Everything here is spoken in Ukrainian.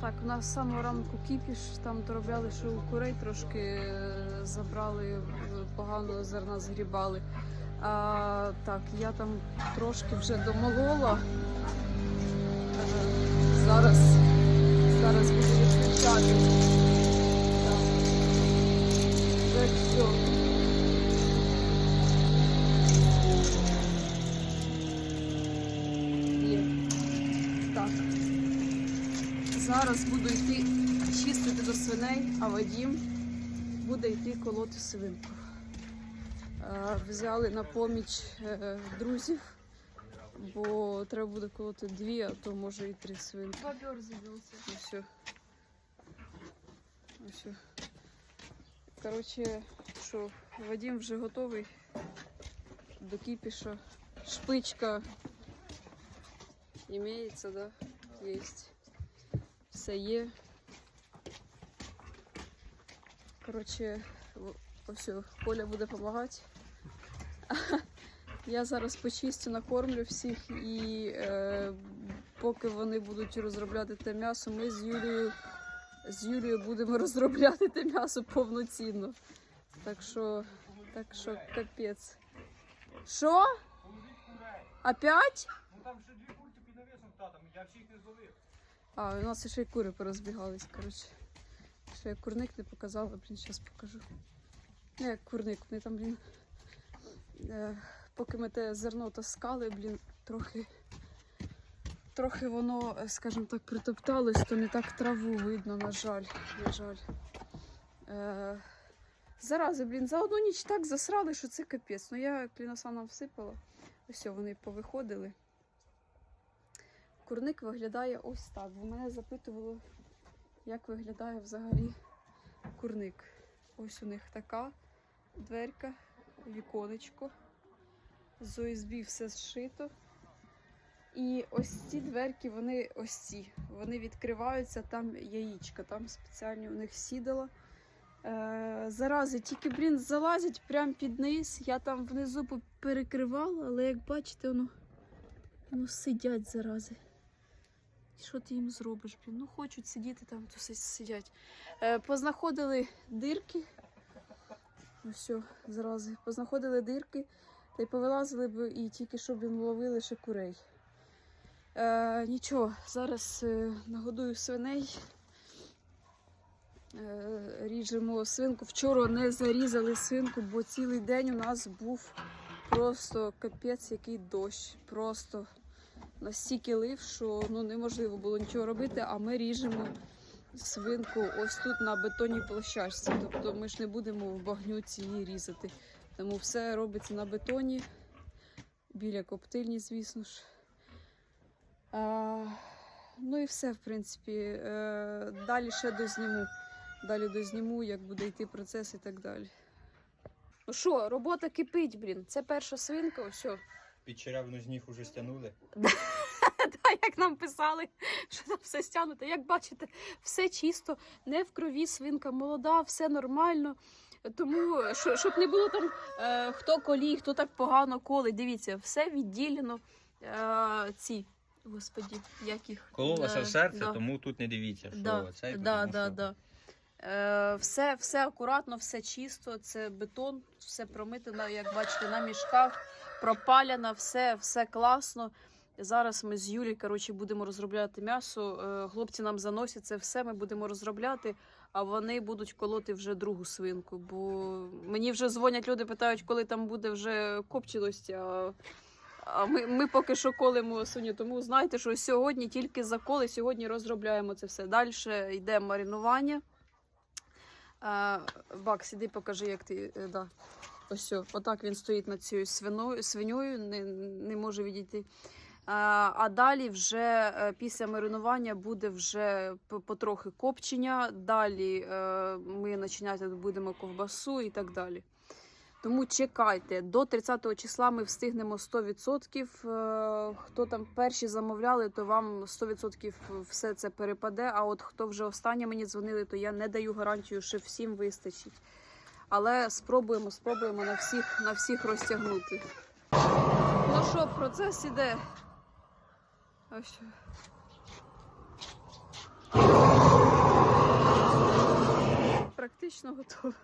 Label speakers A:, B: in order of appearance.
A: Так, у нас з самого ранку кіпіш, там доробляли, що у курей трошки е, забрали, е, погано зерна згрібали. А, так, я там трошки вже домолола. Зараз, зараз буду відключати. Так. Вже все. Зараз буду йти чистити до свиней, а Вадім буде йти колоти свинку. Е, Взяли на поміч е, друзів, бо треба буде колоти дві, а то може і три свинки.
B: Бобер забился.
A: Ну все. Ну все. Коротше, що, Вадим вже готовий до кипіша. Шпичка імеється, да? Есть. Все є. Коротше, ось Коля буде допомагати. Я зараз почистю, накормлю всіх і е, поки вони будуть розробляти те м'ясо, ми з Юлією, з Юлією будемо розробляти те м'ясо повноцінно. Так що, так що капець. Що? Опять?
C: Ну там ще дві курки під навісом татом, я всіх не зловив.
A: А, у нас ще й кури порозбігались, коротше. Ще я курник не показала, блін, зараз покажу. Не як курник, вони там, блін. Е, поки ми те зерно таскали, блін, трохи. Трохи воно, е, скажімо так, притопталось, то не так траву видно, на жаль. На жаль. Е, зарази, блін, за одну ніч так засрали, що це капець. Ну я кліноса нам всипала. Ось вони повиходили. Курник виглядає ось так. Бо мене запитувало, як виглядає взагалі курник. Ось у них така дверка, віконечко. З ОСБ все зшито. І ось ці дверки, вони ось ці. Вони відкриваються, там яєчка, там спеціальні у них сідала. Е, зарази тільки, блін, залазять прямо під низ. Я там внизу перекривала, але як бачите, воно, воно сидять зарази. Що ти їм зробиш? Ну хочуть сидіти там, то сидять. Е, познаходили дирки. Ну все, зрази. Познаходили дирки та й повилазили б і тільки щоб їм ловили ще курей. Е, нічого, зараз е, нагодую свиней. Е, ріжемо свинку. Вчора не зарізали свинку, бо цілий день у нас був просто капець, який дощ. Просто настільки лив, що ну, неможливо було нічого робити, а ми ріжемо свинку ось тут на бетонній площадці. Тобто ми ж не будемо в багнюці її різати. Тому все робиться на бетоні, біля коптильні, звісно ж. А, ну і все, в принципі. Е, далі ще дозніму. Далі дозніму, як буде йти процес і так далі. Ну що, робота кипить, блін. Це перша свинка, ось.
C: Під черевну з ніг уже стягнули.
A: Та, як нам писали, що там все стягнуто. Як бачите, все чисто, не в крові, свинка молода, все нормально. Тому, що, щоб не було там е, хто колій, хто так погано колить. Дивіться, все відділено. Е, ці, господі, як їх?
C: Кололося
A: Е,
C: в серце,
A: да.
C: тому тут не дивіться, що
A: Да,
C: цей,
A: да,
C: тому
A: да,
C: що
A: да. Е, все, все акуратно, все чисто, це бетон, все промите, на- як бачите, на мішках, пропаляно, все, все класно. Зараз ми з Юлі коротше, будемо розробляти м'ясо. Е, Хлопці нам заносять це все, ми будемо розробляти, а вони будуть колоти вже другу свинку. Бо мені вже дзвонять люди, питають, коли там буде вже копченості. А, а ми, ми поки що колимо свиню. Тому знайте, що сьогодні тільки заколи, сьогодні розробляємо це все. Далі йде маринування. Е, Бакс, іди покажи, як ти. е, Да. Ось, отак він стоїть над цією свиною, свиньою, не, не може відійти. А, а далі вже е, після маринування буде вже потрохи копчення. Далі е, ми начиняти будемо ковбасу і так далі. Тому чекайте, до 30 числа ми встигнемо 100%. Е, Хто там перші замовляли, то вам 100% все це перепаде. А от хто вже останнє мені дзвонили, то я не даю гарантію, що всім вистачить. Але спробуємо, спробуємо на всіх, на всіх розтягнути. Ну що, процес іде. Ось. практично
C: їсти.